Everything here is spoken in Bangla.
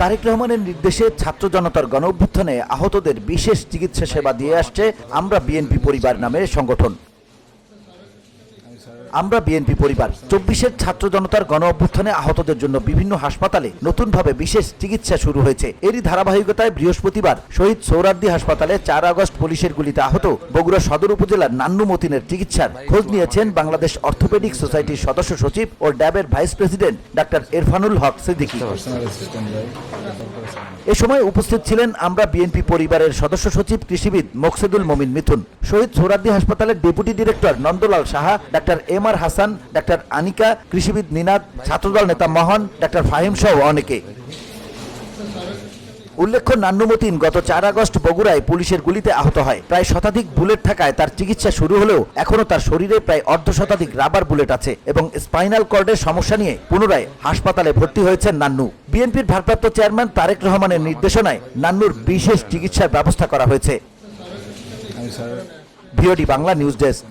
তারেক রহমানের নির্দেশে ছাত্র জনতার গণ অভ্যুত্থানে আহতদের বিশেষ চিকিৎসা সেবা দিয়ে আসছে আমরা বিএনপি পরিবার নামের সংগঠন। আমরা বিএনপি পরিবার, চব্বিশের ছাত্র জনতার গণ অভ্যুত্থানে আহতদের জন্য বিভিন্ন হাসপাতালে নতুনভাবে বিশেষ চিকিৎসা শুরু হয়েছে। এরই ধারাবাহিকতায় বৃহস্পতিবার শহীদ সৌরার্দি হাসপাতালে চার আগস্ট পুলিশের গুলিতে আহত বগুড়া সদর উপজেলার নান্নু মতিনের চিকিৎসার খোঁজ নিয়েছেন বাংলাদেশ অর্থোপেডিক সোসাইটির সদস্য সচিব ও ড্যাবের vice president doctor Irfanul Haque Siddiqui. এ সময় উপস্থিত ছিলেন আমরা বিএনপি পরিবারের সদস্য সচিব কৃষিবিদ মোকসেদুল মমিন মিথুন, শহীদ সোহরাদ্দি হাসপাতালের deputy director Nandalal Saha, doctor M R Hasan doctor Anika কৃষিবিদ নিনাদ ছাত্রদল নেতা মহান ডাক্তার ফাহিম সহ অনেকে। উল্লেখ্য নান্নুমতিন গত চার আগস্ট বগুড়ায় পুলিশের গুলিতে আহত হয়। প্রায় শতাধিক বুলেট থাকায় তার চিকিৎসা শুরু হলেও এখনও তার শরীরে প্রায় অর্ধ শতাধিক রাবার বুলেট আছে এবং স্পাইনাল কর্ডের সমস্যা নিয়ে পুনরায় হাসপাতালে ভর্তি হয়েছেন নান্নু। বিএনপির ভারপ্রাপ্ত চেয়ারম্যান তারেক রহমানের নির্দেশনায় নান্নুর বিশেষ চিকিৎসার ব্যবস্থা করা হয়েছে। VOD Bangla news desk.